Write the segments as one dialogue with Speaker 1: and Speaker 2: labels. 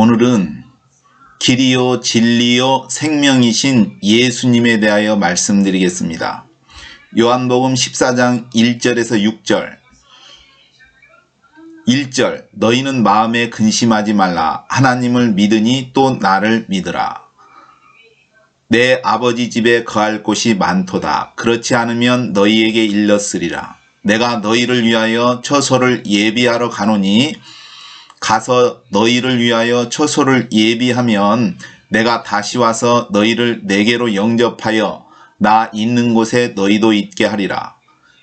Speaker 1: 오늘은 길이요 진리요 생명이신 예수님에 대하여 말씀드리겠습니다. 요한복음 14장 1절에서 6절. 1절 너희는 마음에 근심하지 말라. 하나님을 믿으니 또 나를 믿으라. 내 아버지 집에 거할 곳이 많도다. 그렇지 않으면 너희에게 일렀으리라. 내가 너희를 위하여 처소를 예비하러 가노니 가서 너희를 위하여 처소를 예비하면 내가 다시 와서 너희를 내게로 영접하여 나 있는 곳에 너희도 있게 하리라.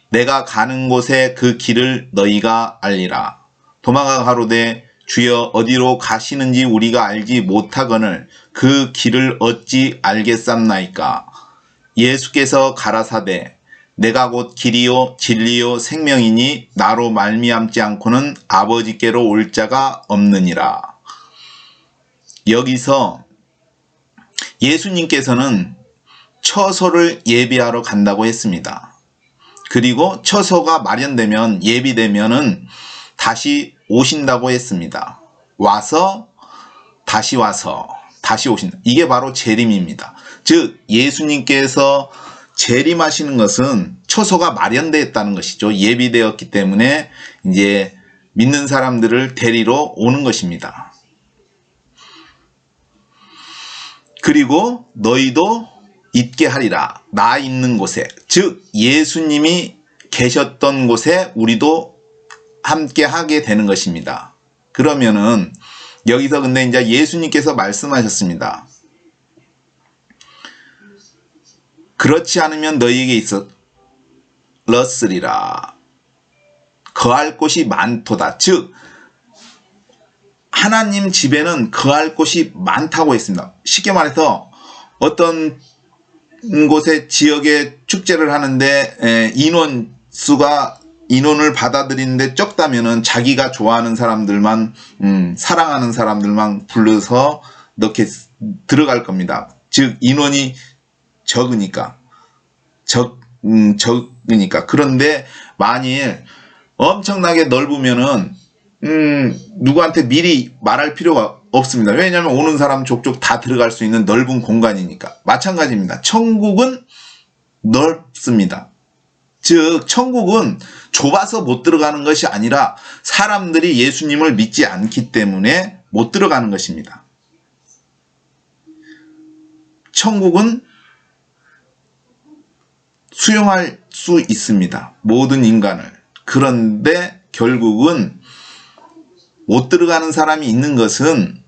Speaker 1: 내가 가는 곳에 그 길을 너희가 알리라. 도마가 가로되 주여 어디로 가시는지 우리가 알지 못하거늘 그 길을 어찌 알겠삼나이까. 예수께서 가라사대 내가 곧 길이요 진리요 생명이니 나로 말미암지 않고는 아버지께로 올 자가 없느니라. 여기서 예수님께서는 처소를 예비하러 간다고 했습니다. 그리고 처소가 마련되면 예비되면은 다시 오신다고 했습니다. 와서 다시 와서 다시 오신다. 이게 바로 재림입니다. 즉 예수님께서 재림하시는 것은 처소가 마련되어 있다는 것이죠. 예비되었기 때문에 이제 믿는 사람들을 데리러 오는 것입니다. 그리고 너희도 있게 하리라. 나 있는 곳에. 즉, 예수님이 계셨던 곳에 우리도 함께 하게 되는 것입니다. 그러면은, 여기서 근데 이제 예수님께서 말씀하셨습니다. 그렇지 않으면 너희에게 있었으리라. 거할 곳이 많도다. 즉, 하나님 집에는 거할 곳이 많다고 했습니다. 쉽게 말해서 어떤 곳에 지역에 축제를 하는데 인원 수가 인원을 받아들이는데 적다면은 자기가 좋아하는 사람들만 음, 사랑하는 사람들만 불러서 넣게 들어갈 겁니다. 즉 인원이 적으니까 적 음, 적으니까 그런데 만일 엄청나게 넓으면은 음, 누구한테 미리 말할 필요가 없습니다. 왜냐하면 오는 사람 족족 다 들어갈 수 있는 넓은 공간이니까. 마찬가지입니다. 천국은 넓습니다. 즉, 천국은 좁아서 못 들어가는 것이 아니라 사람들이 예수님을 믿지 않기 때문에 못 들어가는 것입니다. 천국은 수용할 수 있습니다. 모든 인간을. 그런데 결국은 못 들어가는 사람이 있는 것은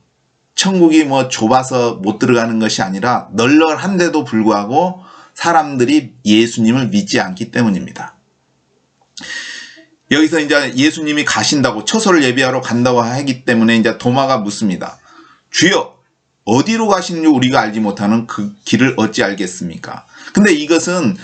Speaker 1: 천국이 뭐 좁아서 못 들어가는 것이 아니라 널널한데도 불구하고 사람들이 예수님을 믿지 않기 때문입니다. 여기서 이제 예수님이 가신다고 처소를 예비하러 간다고 하기 때문에 이제 도마가 묻습니다. 주여 어디로 가시는지 우리가 알지 못하는 그 길을 어찌 알겠습니까? 근데 이것은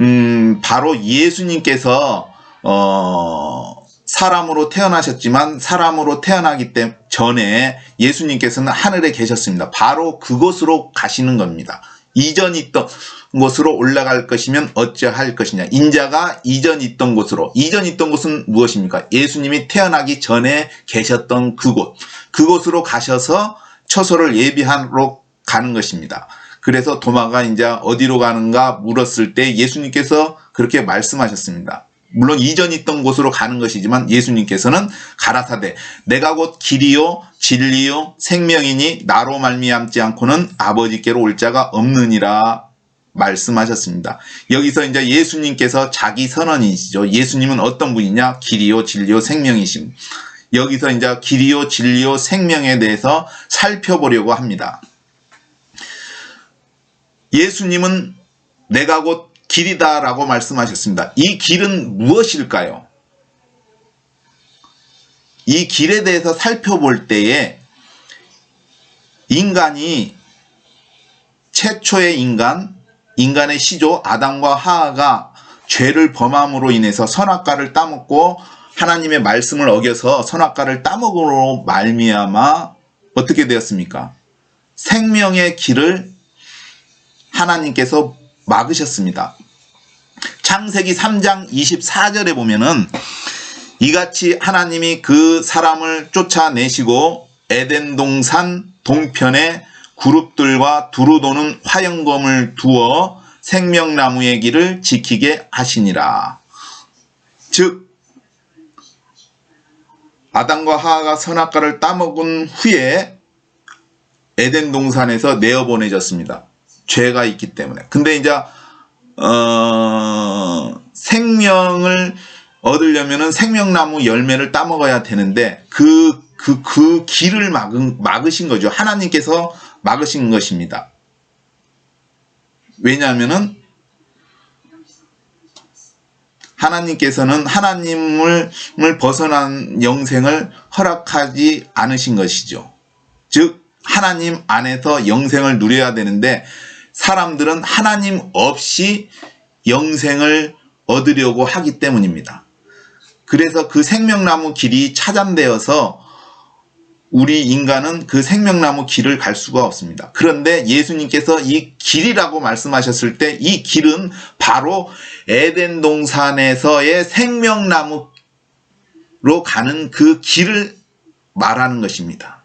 Speaker 1: 음 바로 예수님께서 어 사람으로 태어나셨지만 사람으로 태어나기 전에 예수님께서는 하늘에 계셨습니다. 바로 그곳으로 가시는 겁니다. 이전 있던 곳으로 올라갈 것이면 어찌할 것이냐. 인자가 이전 있던 곳으로. 이전 있던 곳은 무엇입니까? 예수님이 태어나기 전에 계셨던 그곳. 그곳으로 가셔서 처소를 예비하러 가는 것입니다. 그래서 도마가 이제 어디로 가는가 물었을 때 예수님께서 그렇게 말씀하셨습니다. 물론 이전 있던 곳으로 가는 것이지만 예수님께서는 가라사대 내가 곧 길이요 진리요 생명이니 나로 말미암지 않고는 아버지께로 올 자가 없느니라 말씀하셨습니다. 여기서 이제 예수님께서 자기 선언이시죠. 예수님은 어떤 분이냐? 길이요 진리요 생명이심. 여기서 이제 길이요 진리요 생명에 대해서 살펴보려고 합니다. 예수님은 내가 곧 길이다 라고 말씀하셨습니다. 이 길은 무엇일까요? 이 길에 대해서 살펴볼 때에 인간이 최초의 인간, 인간의 시조 아담과 하하가 죄를 범함으로 인해서 선악과를 따먹고 하나님의 말씀을 어겨서 선악과를 따먹으로 말미암아 어떻게 되었습니까? 생명의 길을 하나님께서 막으셨습니다. 창세기 3장 24절에 보면은 이같이 하나님이 그 사람을 쫓아내시고 에덴 동산 동편에 그룹들과 두루 도는 화영검을 두어 생명나무의 길을 지키게 하시니라. 즉 아담과 하하가 선악과를 따먹은 후에 에덴 동산에서 내어 보내졌습니다. 죄가 있기 때문에. 근데 이제 어, 생명을 얻으려면은 생명나무 열매를 따먹어야 되는데 그, 그, 그 길을 막은, 막으신 거죠. 하나님께서 막으신 것입니다. 왜냐하면은 하나님께서는 하나님을 을 벗어난 영생을 허락하지 않으신 것이죠. 즉, 하나님 안에서 영생을 누려야 되는데 사람들은 하나님 없이 영생을 얻으려고 하기 때문입니다. 그래서 그 생명나무 길이 차단되어서 우리 인간은 그 생명나무 길을 갈 수가 없습니다. 그런데 예수님께서 이 길이라고 말씀하셨을 때 이 길은 바로 에덴 동산에서의 생명나무로 가는 그 길을 말하는 것입니다.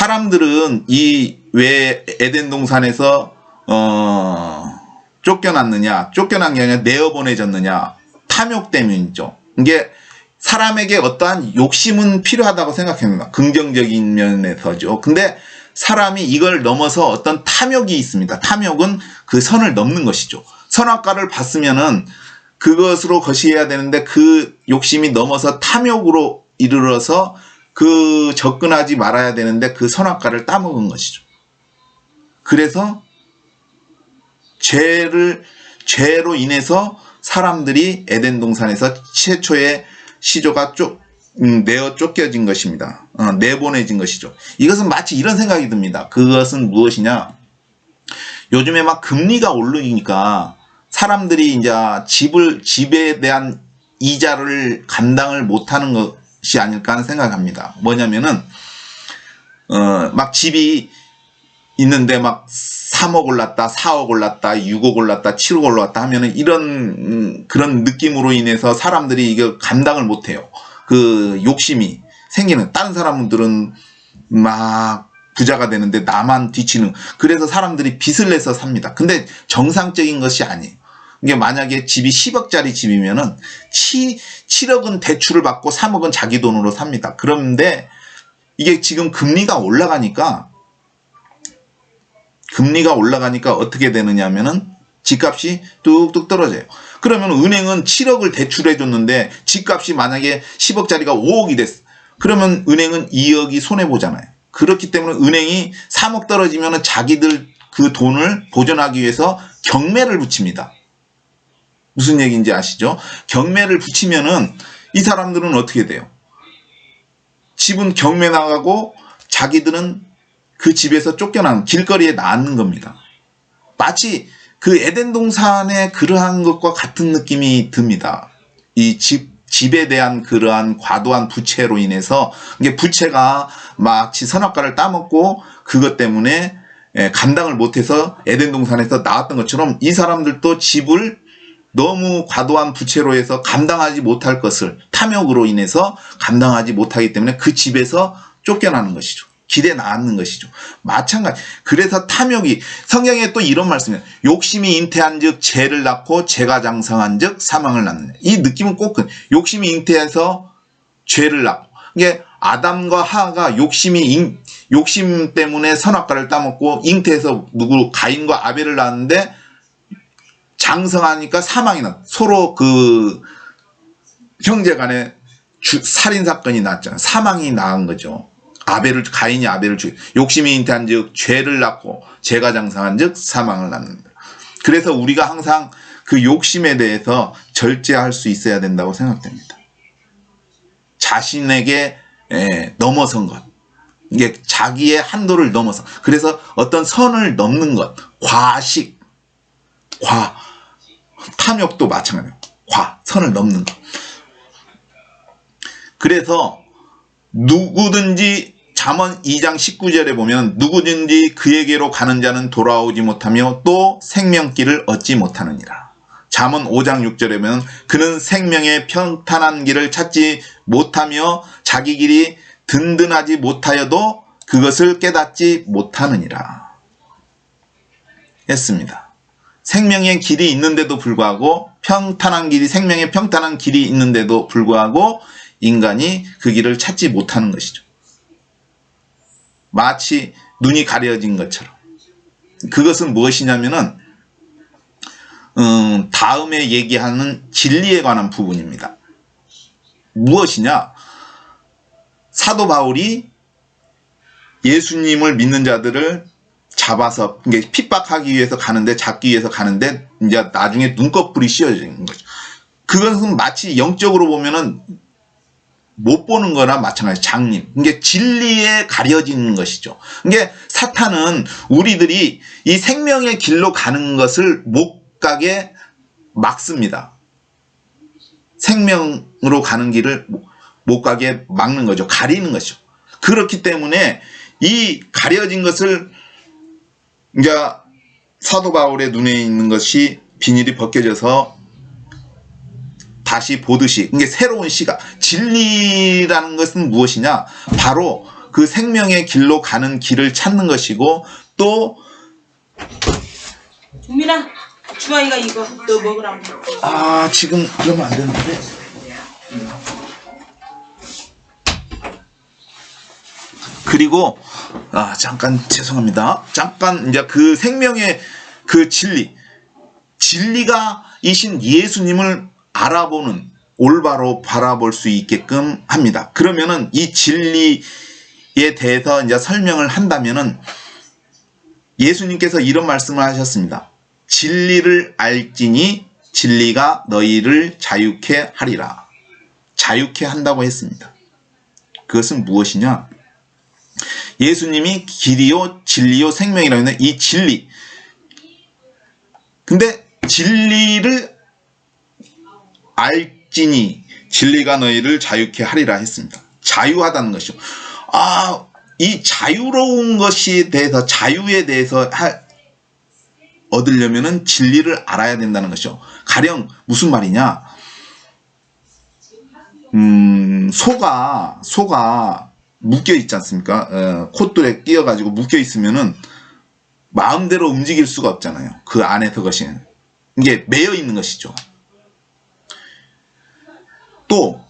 Speaker 1: 사람들은 이 왜 에덴 동산에서 어 쫓겨났느냐 쫓겨난 게 아니라 내어보내졌느냐 탐욕 때문이죠. 이게 사람에게 어떠한 욕심은 필요하다고 생각합니다. 긍정적인 면에서죠. 근데 사람이 이걸 넘어서 어떤 탐욕이 있습니다. 탐욕은 그 선을 넘는 것이죠. 선악과를 봤으면은 그것으로 거시해야 되는데 그 욕심이 넘어서 탐욕으로 이르러서 그 접근하지 말아야 되는데 그 선악과를 따먹은 것이죠. 그래서 죄를 죄로 인해서 사람들이 에덴 동산에서 최초의 시조가 쫓 음, 내어 쫓겨진 것입니다. 어, 내보내진 것이죠. 이것은 마치 이런 생각이 듭니다. 그것은 무엇이냐? 요즘에 막 금리가 오르니까 사람들이 이제 집을 집에 대한 이자를 감당을 못하는 것 이 아닐까 하는 생각합니다. 뭐냐면은 어, 막 집이 있는데 막 3억 올랐다, 4억 올랐다, 6억 올랐다, 7억 올랐다 하면은 이런 음, 그런 느낌으로 인해서 사람들이 이거 감당을 못 해요. 그 욕심이 생기는 다른 사람들은 막 부자가 되는데 나만 뒤치는 그래서 사람들이 빚을 내서 삽니다. 근데 정상적인 것이 아니에요. 이게 만약에 집이 10억짜리 집이면은 7, 7억은 대출을 받고 3억은 자기 돈으로 삽니다. 그런데 이게 지금 금리가 올라가니까 금리가 올라가니까 어떻게 되느냐 하면은 집값이 뚝뚝 떨어져요. 그러면 은행은 7억을 대출해 줬는데 집값이 만약에 10억짜리가 5억이 됐어. 그러면 은행은 2억이 손해 보잖아요. 그렇기 때문에 은행이 3억 떨어지면 자기들 그 돈을 보존하기 위해서 경매를 붙입니다. 무슨 얘기인지 아시죠? 경매를 붙이면은 이 사람들은 어떻게 돼요? 집은 경매 나가고 자기들은 그 집에서 쫓겨난 길거리에 나앉는 겁니다. 마치 그 에덴 동산의 그러한 것과 같은 느낌이 듭니다. 이 집, 집에 대한 그러한 과도한 부채로 인해서 이게 부채가 마치 선악과를 따먹고 그것 때문에 예, 감당을 못해서 에덴 동산에서 나왔던 것처럼 이 사람들도 집을 너무 과도한 부채로 해서 감당하지 못할 것을 탐욕으로 인해서 감당하지 못하기 때문에 그 집에서 쫓겨나는 것이죠. 길에 나앉는 것이죠. 마찬가지. 그래서 탐욕이 성경에 또 이런 말씀이에요. 욕심이 잉태한즉 죄를 낳고 죄가 장성한즉 사망을 낳느냐. 이 느낌은 꼭 그- 욕심이 잉태해서 죄를 낳고 이게 아담과 하가 욕심이 잉- 욕심 때문에 선악과를 따먹고 잉태해서 누구 가인과 아벨을 낳았는데 장성하니까 사망이 나. 서로 그 형제 간에 주- 살인 사건이 났잖아요. 사망이 나은 거죠. 아벨을 가인이 아벨을 죽 욕심이 잉태한즉 죄를 낳고 죄가 장성한즉 사망을 낳는다. 그래서 우리가 항상 그 욕심에 대해서 절제할 수 있어야 된다고 생각됩니다. 자신에게 예, 넘어선 것. 이게 자기의 한도를 넘어서 그래서 어떤 선을 넘는 것, 과식, 과, 탐욕도 마찬가지예요. 과, 선을 넘는 것. 그래서 누구든지 잠언 2장 19절에 보면 누구든지 그에게로 가는 자는 돌아오지 못하며 또 생명길을 얻지 못하느니라. 잠언 5장 6절에 보면 그는 생명의 평탄한 길을 찾지 못하며 자기 길이 든든하지 못하여도 그것을 깨닫지 못하느니라. 했습니다. 생명의 길이 있는데도 불구하고 평탄한 길이 생명의 평탄한 길이 있는데도 불구하고 인간이 그 길을 찾지 못하는 것이죠. 마치 눈이 가려진 것처럼. 그것은 무엇이냐면은 음, 다음에 얘기하는 진리에 관한 부분입니다. 무엇이냐? 사도 바울이 예수님을 믿는 자들을 잡아서 이게 핍박하기 위해서 가는데 잡기 위해서 가는데 이제 나중에 눈꺼풀이 씌어지는 거죠. 그것은 마치 영적으로 보면은 못 보는 거나 마찬가지 장님. 이게 진리에 가려지는 것이죠. 이게 사탄은 우리들이 이 생명의 길로 가는 것을 못 가게 막습니다. 생명으로 가는 길을 못 가게 막는 거죠. 가리는 거죠. 그렇기 때문에 이 가려진 것을 이제 사도 바울의 눈에 있는 것이 비닐이 벗겨져서 다시 보듯이 이게 새로운 시각. 진리라는 것은 무엇이냐? 바로 그 생명의 길로 가는 길을 찾는 것이고 또
Speaker 2: 종민아, 주아이가 이거 너 먹으라고.
Speaker 1: 아 지금 그러면 안 되는데 그리고 아 잠깐 죄송합니다 잠깐 이제 그 생명의 그 진리 진리가 이신 예수님을 알아보는 올바로 바라볼 수 있게끔 합니다 그러면은 이 진리에 대해서 이제 설명을 한다면은 예수님께서 이런 말씀을 하셨습니다 진리를 알지니 진리가 너희를 자유케 하리라. 자유케 한다고 했습니다. 그것은 무엇이냐? 예수님이 길이요, 진리요, 생명이라고 했는데 이 진리. 근데 진리를 알지니 진리가 너희를 자유케 하리라 했습니다. 자유하다는 것이죠. 아, 이 자유로운 것에 대해서 자유에 대해서 하, 얻으려면은 진리를 알아야 된다는 것이죠. 가령 무슨 말이냐? 음, 소가 소가 묶여 있지 않습니까? 어, 콧돌에 끼어가지고 묶여 있으면은 마음대로 움직일 수가 없잖아요. 그 안에서 것이 이게 매여 있는 것이죠. 또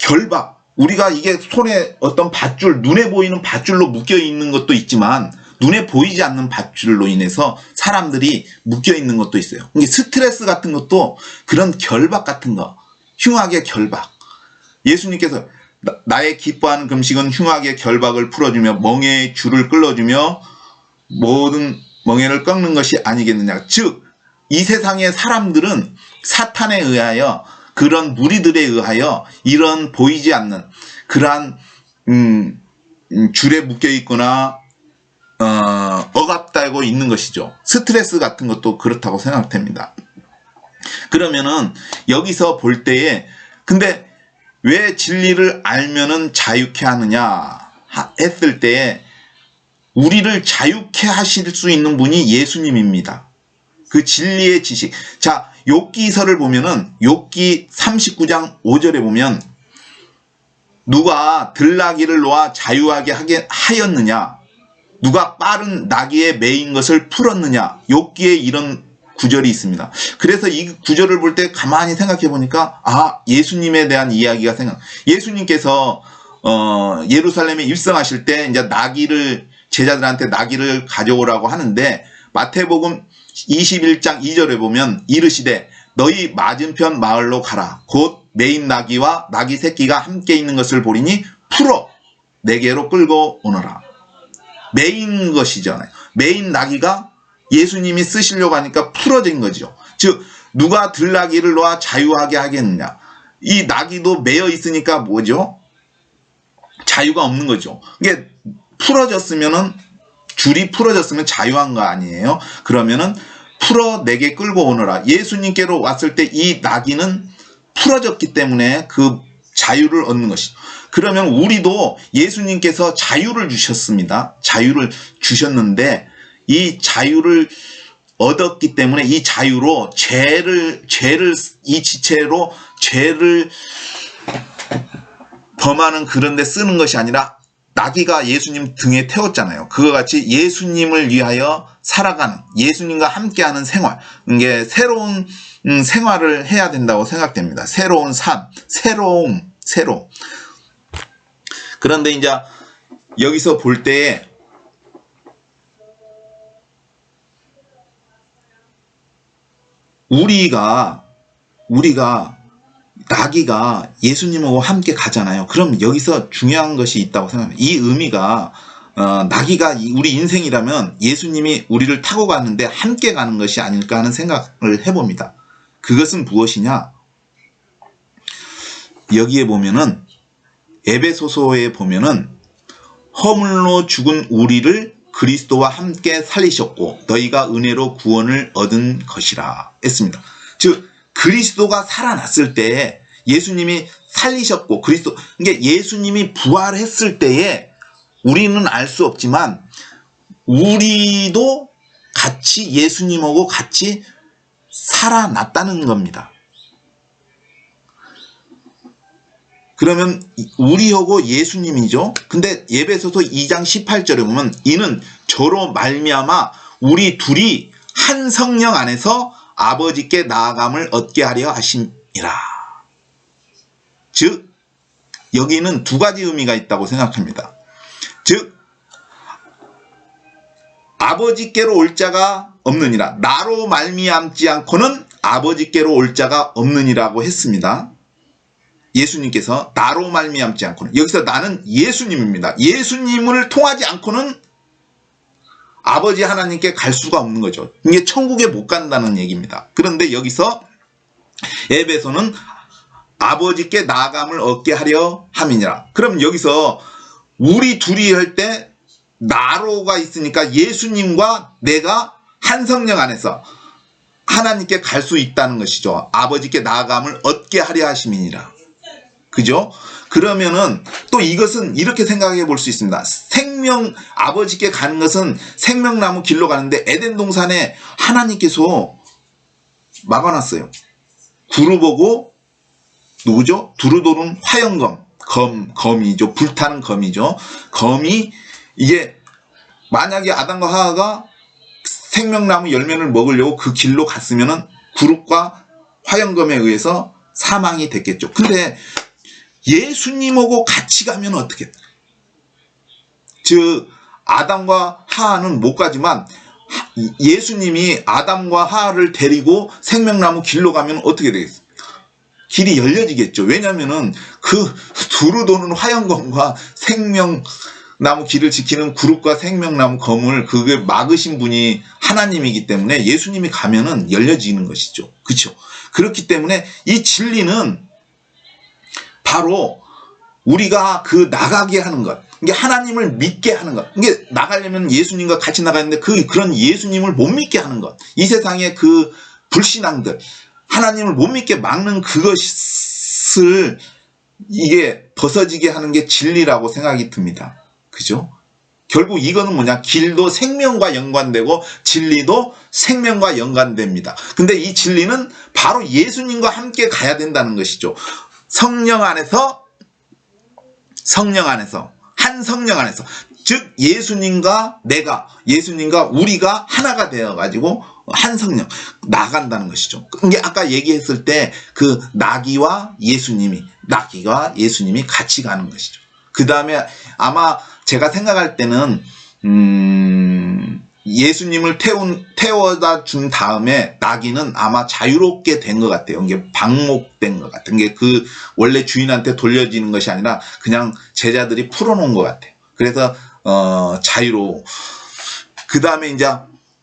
Speaker 1: 결박 우리가 이게 손에 어떤 밧줄 눈에 보이는 밧줄로 묶여 있는 것도 있지만 눈에 보이지 않는 밧줄로 인해서 사람들이 묶여 있는 것도 있어요. 이게 스트레스 같은 것도 그런 결박 같은 거, 흉악의 결박. 예수님께서 나- 나의 기뻐하는 금식은 흉악의 결박을 풀어주며 멍에의 줄을 끌어주며 모든 멍에를 꺾는 것이 아니겠느냐. 즉, 이 세상의 사람들은 사탄에 의하여 그런 무리들에 의하여 이런 보이지 않는 그러한 음, 음, 줄에 묶여 있거나 어, 억압되고 있는 것이죠. 스트레스 같은 것도 그렇다고 생각됩니다. 그러면은 여기서 볼 때에 근데 왜 진리를 알면은 자유케 하느냐 하- 했을 때에 우리를 자유케 하실 수 있는 분이 예수님입니다. 그 진리의 지식. 자, 욥기서를 보면은 욥기 39장 5절에 보면 누가 들나귀를 놓아 자유하게 하게 하였느냐? 누가 빠른 나귀에 매인 것을 풀었느냐? 욥기에 이런 구절이 있습니다. 그래서 이 구절을 볼 때 가만히 생각해 보니까 아 예수님에 대한 이야기가 생각. 예수님께서 어, 예루살렘에 입성하실 때 이제 나귀를 제자들한테 나귀를 가져오라고 하는데 마태복음 21장 2절에 보면 이르시되 너희 맞은편 마을로 가라. 곧 매인 나귀와 나귀 새끼가 함께 있는 것을 보리니 풀어 내게로 끌고 오너라. 메인 것이잖아요. 메인 나귀가 예수님이 쓰시려고 하니까 풀어진 거죠. 즉 누가 들나귀를 놓아 자유하게 하겠느냐. 이 나귀도 매여 있으니까 뭐죠? 자유가 없는 거죠. 이게 풀어졌으면은 줄이 풀어졌으면 자유한 거 아니에요? 그러면은 풀어 내게 끌고 오너라. 예수님께로 왔을 때 이 나귀는 풀어졌기 때문에 그 자유를 얻는 것이죠. 그러면 우리도 예수님께서 자유를 주셨습니다. 자유를 주셨는데 이 자유를 얻었기 때문에 이 자유로 죄를 죄를 이 지체로 죄를 범하는 그런 데 쓰는 것이 아니라 나귀가 예수님 등에 태웠잖아요. 그와 같이 예수님을 위하여 살아가는 예수님과 함께하는 생활 이게 새로운 음, 생활을 해야 된다고 생각됩니다. 새로운 삶, 새로움, 새로. 그런데 이제 여기서 볼 때에 우리가 우리가 나귀가 예수님하고 함께 가잖아요. 그럼 여기서 중요한 것이 있다고 생각합니다. 이 의미가 어, 나귀가 이- 우리 인생이라면 예수님이 우리를 타고 가는데 함께 가는 것이 아닐까 하는 생각을 해봅니다. 그것은 무엇이냐? 여기에 보면은 에베소서에 보면은 허물로 죽은 우리를 그리스도와 함께 살리셨고 너희가 은혜로 구원을 얻은 것이라 했습니다. 즉 그리스도가 살아났을 때 예수님이 살리셨고 그리스도 이게 예수님이 부활했을 때에 우리는 알 수 없지만 우리도 같이 예수님하고 같이 살아났다는 겁니다. 그러면 우리하고 예수님이죠. 근데 예배소서 2장 18절에 보면 이는 저로 말미암아 우리 둘이 한 성령 안에서 아버지께 나아감을 얻게 하려 하심이라. 즉 여기는 두 가지 의미가 있다고 생각합니다. 즉 아버지께로 올 자가 없느니라. 나로 말미암지 않고는 아버지께로 올 자가 없느니라고 했습니다. 예수님께서 나로 말미암지 않고는 여기서 나는 예수님입니다. 예수님을 통하지 않고는 아버지 하나님께 갈 수가 없는 거죠. 이게 천국에 못 간다는 얘기입니다. 그런데 여기서 에베소는 아버지께 나감을 얻게 하려 함이니라. 그럼 여기서 우리 둘이 할 때 나로가 있으니까 예수님과 내가 한 성령 안에서 하나님께 갈 수 있다는 것이죠. 아버지께 나감을 얻게 하려 하심이니라. 그죠? 그러면은 또 이것은 이렇게 생각해 볼 수 있습니다. 생명 아버지께 가는 것은 생명나무 길로 가는데 에덴 동산에 하나님께서 막아놨어요. 구루 보고 누구죠? 두루 도는 화영검 검 검이죠. 불타는 검이죠. 검이 이게 만약에 아담과 하하가 생명나무 열매를 먹으려고 그 길로 갔으면은 구름과 화영검에 의해서 사망이 됐겠죠. 근데 예수님하고 같이 가면 어떻게? 즉 아담과 하하는 못 가지만 하- 예수님이 아담과 하하를 데리고 생명나무 길로 가면 어떻게 되겠습니까? 길이 열려지겠죠. 왜냐하면은 그 두루 도는 화영검과 생명나무 길을 지키는 그룹과 생명나무 검을 그게 막으신 분이 하나님이기 때문에 예수님이 가면은 열려지는 것이죠. 그렇죠? 그렇기 때문에 이 진리는 바로 우리가 그 나가게 하는 것, 이게 하나님을 믿게 하는 것. 이게 나가려면 예수님과 같이 나가는데 그 그런 예수님을 못 믿게 하는 것. 이 세상의 그 불신앙들, 하나님을 못 믿게 막는 그것을 이게 벗어지게 하는 게 진리라고 생각이 듭니다. 그죠? 결국 이거는 뭐냐? 길도 생명과 연관되고 진리도 생명과 연관됩니다. 근데 이 진리는 바로 예수님과 함께 가야 된다는 것이죠. 성령 안에서 성령 안에서 한 성령 안에서 즉 예수님과 내가 예수님과 우리가 하나가 되어 가지고 한 성령 나간다는 것이죠. 이게 아까 얘기했을 때 그 나귀와 예수님이 나귀와 예수님이 같이 가는 것이죠. 그 다음에 아마 제가 생각할 때는 음, 예수님을 태운 태워다 준 다음에 나귀는 아마 자유롭게 된 것 같아요. 이게 방목된 것 같은 게 그 원래 주인한테 돌려지는 것이 아니라 그냥 제자들이 풀어놓은 것 같아요. 그래서 어, 자유로 그 다음에 이제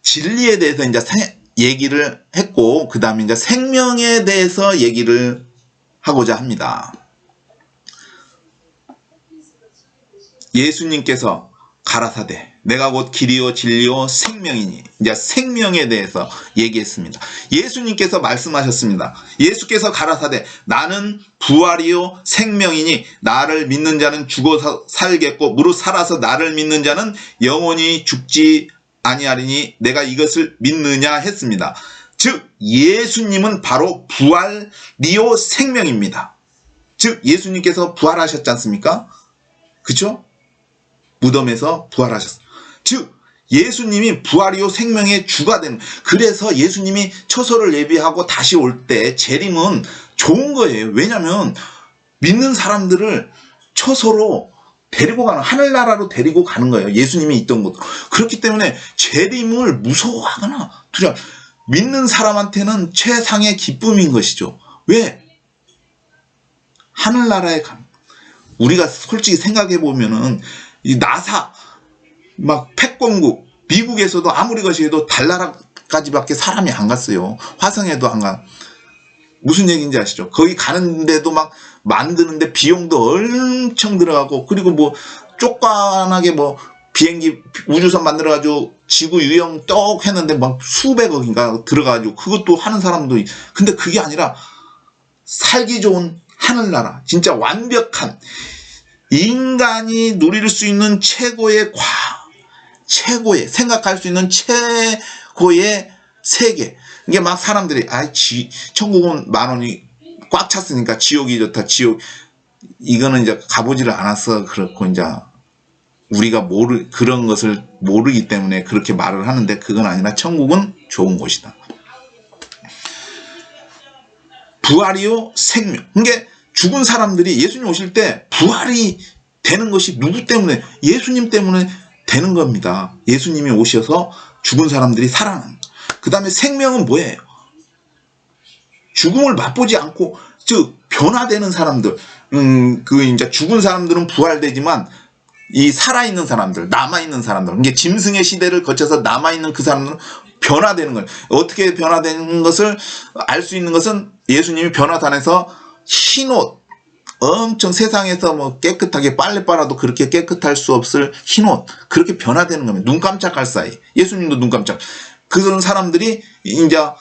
Speaker 1: 진리에 대해서 이제 세- 얘기를 했고 그 다음에 이제 생명에 대해서 얘기를 하고자 합니다. 예수님께서 가라사대 내가 곧 길이요 진리요 생명이니 이제 생명에 대해서 얘기했습니다. 예수님께서 말씀하셨습니다. 예수께서 가라사대 나는 부활이요 생명이니 나를 믿는 자는 죽어 사- 살겠고 무릇 살아서 나를 믿는 자는 영원히 죽지 아니하리니 내가 이것을 믿느냐 했습니다. 즉 예수님은 바로 부활리오 생명입니다. 즉 예수님께서 부활하셨지 않습니까? 그쵸? 무덤에서 부활하셨어. 즉 예수님이 부활이요 생명의 주가 되는 그래서 예수님이 처소를 예비하고 다시 올 때 재림은 좋은 거예요. 왜냐하면 믿는 사람들을 처소로 데리고 가는 하늘나라로 데리고 가는 거예요. 예수님이 있던 곳. 그렇기 때문에 재림을 무서워하거나 두려 믿는 사람한테는 최상의 기쁨인 것이죠. 왜? 하늘나라에 가. 우리가 솔직히 생각해 보면은 이 나사 막 패권국 미국에서도 아무리 것이해도 달나라까지밖에 사람이 안 갔어요. 화성에도 안 가. 무슨 얘기인지 아시죠? 거기 가는데도 막 만드는데 비용도 엄청 들어가고 그리고 뭐 쪼깐하게 뭐 비행기 우주선 만들어가지고 지구 유형 떡 했는데 막 수백억인가 들어가가지고 그것도 하는 사람도 있- 근데 그게 아니라 살기 좋은 하늘나라 진짜 완벽한 인간이 누릴 수 있는 최고의 과 최고의 생각할 수 있는 최고의 세계 이게 막 사람들이 아 지 천국은 만 원이 꽉 찼으니까 지옥이 좋다 지옥 이거는 이제 가보지를 않아서 그렇고 이제 우리가 모르 그런 것을 모르기 때문에 그렇게 말을 하는데 그건 아니라 천국은 좋은 곳이다. 부활이요 생명. 그게 죽은 사람들이 예수님 오실 때 부활이 되는 것이 누구 때문에 예수님 때문에 되는 겁니다. 예수님이 오셔서 죽은 사람들이 살아나는. 그 다음에 생명은 뭐예요? 죽음을 맛보지 않고 즉 변화되는 사람들. 음, 그 이제 죽은 사람들은 부활되지만 이 살아있는 사람들, 남아있는 사람들, 이게 짐승의 시대를 거쳐서 남아있는 그 사람들은 변화되는 거예요. 어떻게 변화되는 것을 알 수 있는 것은 예수님이 변화단에서 흰옷, 엄청 세상에서 뭐 깨끗하게 빨래 빨아도 그렇게 깨끗할 수 없을 흰옷, 그렇게 변화되는 겁니다. 눈 깜짝할 사이. 예수님도 눈 깜짝. 그런 사람들이 이제, 어,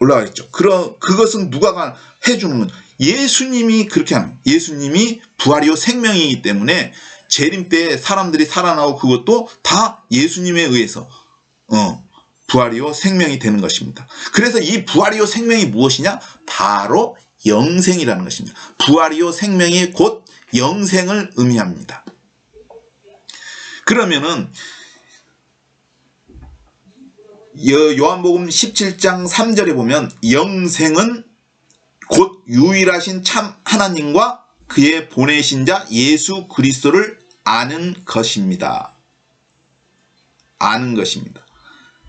Speaker 1: 올라가 있죠. 그러, 그것은 누가 가- 해주는 건 예수님이 그렇게 하는. 예수님이 부활이요 생명이기 때문에 재림 때 사람들이 살아나고 그것도 다 예수님에 의해서 어, 부활이요 생명이 되는 것입니다. 그래서 이 부활이요 생명이 무엇이냐? 바로 영생이라는 것입니다. 부활이요 생명이 곧 영생을 의미합니다. 그러면은 여- 요한복음 17장 3절에 보면 영생은 곧 유일하신 참 하나님과 그의 보내신 자 예수 그리스도를 아는 것입니다. 아는 것입니다.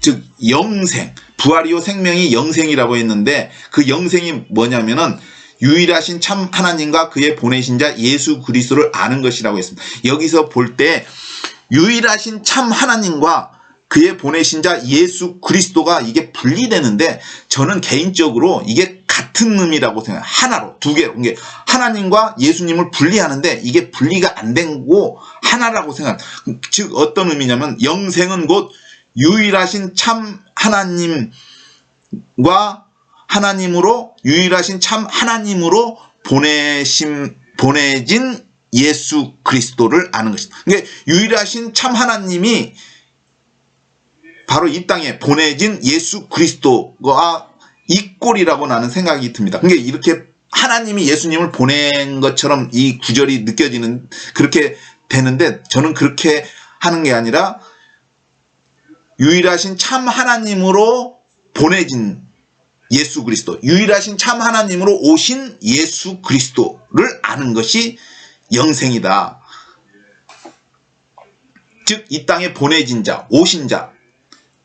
Speaker 1: 즉 영생, 부활이요 생명이 영생이라고 했는데 그 영생이 뭐냐면은 유일하신 참 하나님과 그의 보내신 자 예수 그리스도를 아는 것이라고 했습니다. 여기서 볼 때 유일하신 참 하나님과 그의 보내신 자 예수 그리스도가 이게 분리되는데 저는 개인적으로 이게 같은 의미라고 생각해요. 하나로 두 개로 이게 하나님과 예수님을 분리하는데 이게 분리가 안 되고 하나라고 생각. 즉 어떤 의미냐면 영생은 곧 유일하신 참 하나님과 하나님으로 유일하신 참 하나님으로 보내심 보내진 예수 그리스도를 아는 것이다. 그러니까 유일하신 참 하나님이 바로 이 땅에 보내진 예수 그리스도가 이 꼴이라고 나는 생각이 듭니다. 그러니까 이렇게 하나님이 예수님을 보낸 것처럼 이 구절이 느껴지는 그렇게 되는데 저는 그렇게 하는 게 아니라 유일하신 참 하나님으로 보내진 예수 그리스도, 유일하신 참 하나님으로 오신 예수 그리스도를 아는 것이 영생이다. 즉, 이 땅에 보내진 자, 오신 자,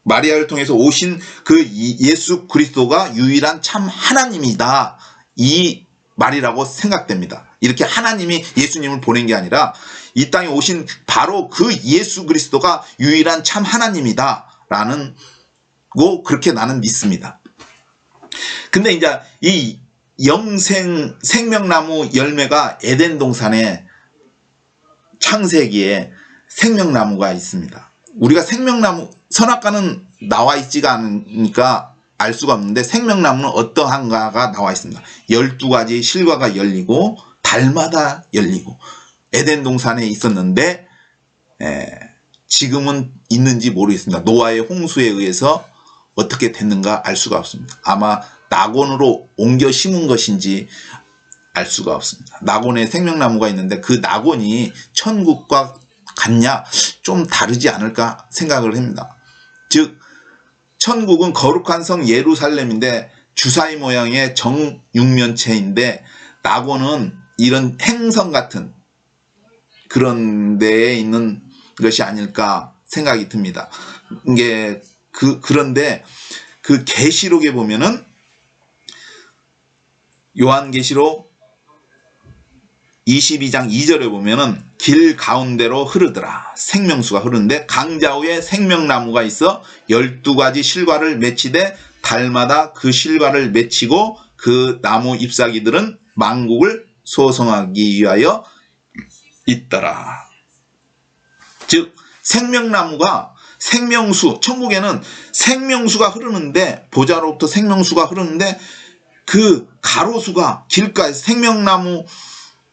Speaker 1: 마리아를 통해서 오신 그 이- 예수 그리스도가 유일한 참 하나님이다. 이 말이라고 생각됩니다. 이렇게 하나님이 예수님을 보낸 게 아니라 이 땅에 오신 바로 그 예수 그리스도가 유일한 참 하나님이다. 라는 고 그렇게 나는 믿습니다. 근데 이제 이 영생 생명나무 열매가 에덴 동산에 창세기에 생명나무가 있습니다. 우리가 생명나무 선악과는 나와 있지가 않으니까 알 수가 없는데 생명나무는 어떠한가가 나와 있습니다. 12가지 실과가 열리고 달마다 열리고 에덴 동산에 있었는데 에, 지금은 있는지 모르겠습니다. 노아의 홍수에 의해서 어떻게 됐는가 알 수가 없습니다. 아마 낙원으로 옮겨 심은 것인지 알 수가 없습니다. 낙원에 생명나무가 있는데 그 낙원이 천국과 같냐 좀 다르지 않을까 생각을 합니다. 즉 천국은 거룩한 성 예루살렘인데 주사위 모양의 정육면체인데 낙원은 이런 행성 같은 그런 데에 있는 것이 아닐까 생각이 듭니다. 이게 그 그런데 그 계시록에 보면은 요한계시록 22장 2절에 보면은 길 가운데로 흐르더라. 생명수가 흐르는데 강자우에 생명나무가 있어 12가지 실과를 맺히되 달마다 그 실과를 맺히고 그 나무 잎사귀들은 만국을 소성하기 위하여 있더라. 즉 생명나무가 생명수 천국에는 생명수가 흐르는데 보좌로부터 생명수가 흐르는데 그 가로수가 길가에 생명나무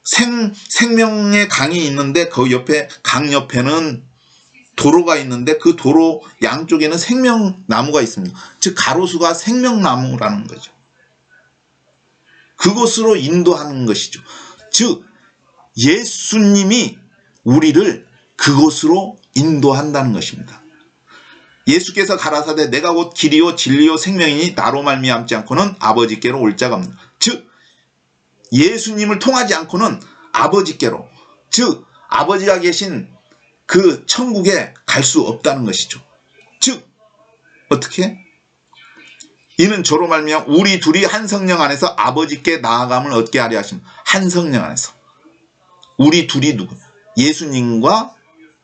Speaker 1: 생, 생명의 강이 있는데 그 옆에 강 옆에는 도로가 있는데 그 도로 양쪽에는 생명나무가 있습니다. 즉 가로수가 생명나무라는 거죠. 그곳으로 인도하는 것이죠. 즉 예수님이 우리를 그곳으로 인도한다는 것입니다. 예수께서 가라사대 내가 곧 길이요 진리요 생명이니 나로 말미암지 않고는 아버지께로 올 자가 없다. 즉 예수님을 통하지 않고는 아버지께로 즉 아버지가 계신 그 천국에 갈 수 없다는 것이죠. 즉 어떻게? 이는 저로 말미암 우리 둘이 한 성령 안에서 아버지께 나아감을 얻게 하려 하심 한 성령 안에서 우리 둘이 누구? 예수님과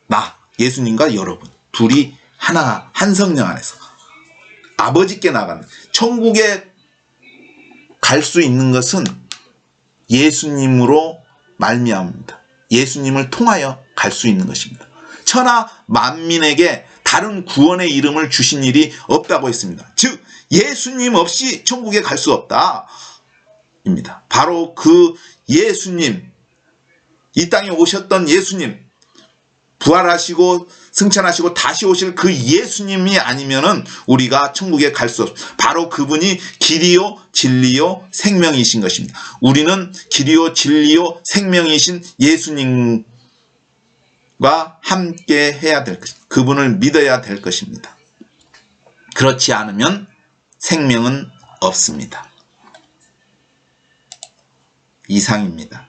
Speaker 1: 나, 예수님과 여러분 둘이 하나 한 성령 안에서 아버지께 나가는 천국에 갈 수 있는 것은 예수님으로 말미암습니다. 예수님을 통하여 갈 수 있는 것입니다. 천하 만민에게 다른 구원의 이름을 주신 일이 없다고 했습니다. 즉 예수님 없이 천국에 갈 수 없다. 입니다. 바로 그 예수님 이 땅에 오셨던 예수님 부활하시고 승천하시고 다시 오실 그 예수님이 아니면은 우리가 천국에 갈 수 없. 바로 그분이 길이요 진리요 생명이신 것입니다. 우리는 길이요 진리요 생명이신 예수님과 함께 해야 될 것. 그분을 믿어야 될 것입니다. 그렇지 않으면 생명은 없습니다. 이상입니다.